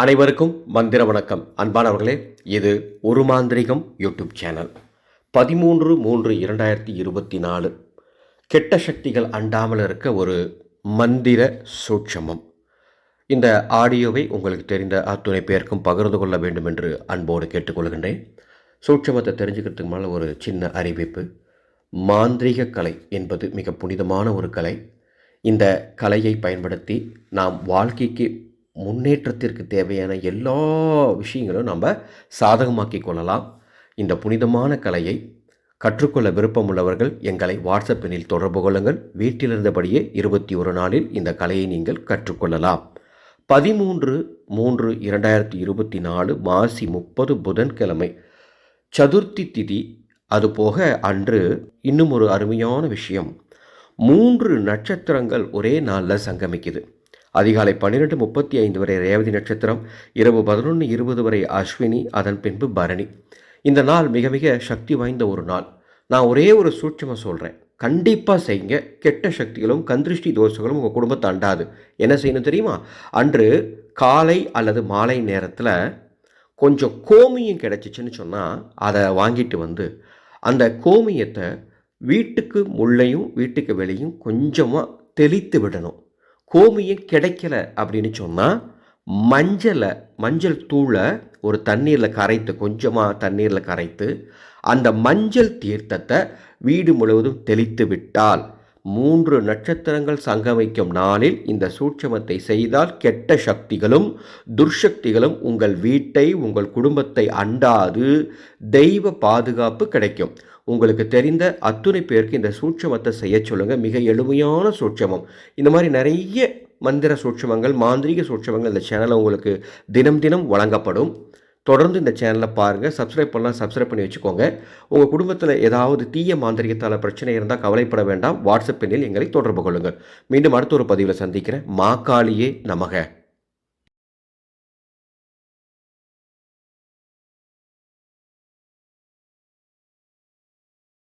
அனைவருக்கும் மந்திர வணக்கம். அன்பானவர்களே இது ஒரு மாந்திரிகம் யூடியூப் சேனல். பதிமூன்று மூன்று இரண்டாயிரத்தி இருபத்தி நாலு. கெட்ட சக்திகள் அண்டாமல் இருக்க ஒரு மந்திர சூட்சமம். இந்த ஆடியோவை உங்களுக்கு தெரிந்த அத்துணை பேருக்கும் பகிர்ந்து கொள்ள வேண்டும் என்று அன்போடு கேட்டுக்கொள்கின்றேன். சூட்சமத்தை தெரிஞ்சுக்கிறதுக்கு மேலே ஒரு சின்ன அறிவிப்பு. மாந்திரீக கலை என்பது மிக புனிதமான ஒரு கலை. இந்த கலையை பயன்படுத்தி நாம் வாழ்க்கைக்கு முன்னேற்றத்திற்கு தேவையான எல்லா விஷயங்களும் நம்ம சாதகமாக்கி கொள்ளலாம். இந்த புனிதமான கலையை கற்றுக்கொள்ள விருப்பமுள்ளவர்கள் எங்களை வாட்ஸ்அப்பினில் தொடர்பு கொள்ளுங்கள். வீட்டிலிருந்தபடியே இருபத்தி ஒரு நாளில் இந்த கலையை நீங்கள் கற்றுக்கொள்ளலாம். பதிமூன்று மூன்று இரண்டாயிரத்தி இருபத்தி நாலு மாசி முப்பது புதன்கிழமை சதுர்த்தி திதி. அதுபோக அன்று இன்னும் ஒரு அருமையான விஷயம். மூன்று நட்சத்திரங்கள் ஒரே நாளில் சங்கமிக்குது. அதிகாலை பன்னிரெண்டு முப்பத்தி ஐந்து வரை ரேவதி நட்சத்திரம் இரவு பதினொன்று இருபது வரை அஸ்வினி அதன் பின்பு பரணி. இந்த நாள் மிக மிக சக்தி வாய்ந்த ஒரு நாள். நான் ஒரே ஒரு சூட்சமாக சொல்கிறேன் கண்டிப்பாக செய்யுங்க. கெட்ட சக்திகளும் கந்திருஷ்டி தோஷங்களும் உங்கள் குடும்பத்தை அண்டாது. என்ன செய்யணும் தெரியுமா? அன்று காலை அல்லது மாலை நேரத்தில் கொஞ்சம் கோமியம் கிடச்சிச்சின்னு சொன்னால் அதை வாங்கிட்டு வந்து அந்த கோமியத்தை வீட்டுக்கு முள்ளையும் வீட்டுக்கு வெளியும் கொஞ்சமாக தெளித்து விடணும். கோமியம் கிடைக்கல அப்படின்னு சொன்னால் மஞ்சளை மஞ்சள் தூளை ஒரு தண்ணீரில் கரைத்து கொஞ்சமாக தண்ணீரில் கரைத்து அந்த மஞ்சள் தீர்த்தத்தை வீடு முழுவதும் தெளித்து விட்டால் மூன்று நட்சத்திரங்கள் சங்கமிக்கும் நாளில் இந்த சூட்சமத்தை செய்தால் கெட்ட சக்திகளும் துர்சக்திகளும் உங்கள் வீட்டை உங்கள் குடும்பத்தை அண்டாது. தெய்வ பாதுகாப்பு கிடைக்கும். உங்களுக்கு தெரிந்த அத்துணை பேருக்கு இந்த சூட்சமத்தை செய்ய சொல்லுங்கள் மிக எளிமையான சூட்சமம். இந்த மாதிரி நிறைய மந்திர சூட்சமங்கள் மாந்திரீக சூட்சமங்கள் இந்த சேனலில் உங்களுக்கு தினம் தினம் வழங்கப்படும். தொடர்ந்து இந்த சேனலை பாருங்கள் சப்ஸ்கிரைப் பண்ணலாம். சப்ஸ்கிரைப் பண்ணி வச்சுக்கோங்க. உங்கள் குடும்பத்தில் ஏதாவது தீய மாந்திரிகத்தால் பிரச்சனை இருந்தால் கவலைப்பட வேண்டாம். வாட்ஸ்அப் எண்ணில் எங்களை தொடர்பு கொள்ளுங்கள் மீண்டும் அடுத்த ஒரு பதிவில் சந்திக்கிறேன். மாக்காளியே நமக.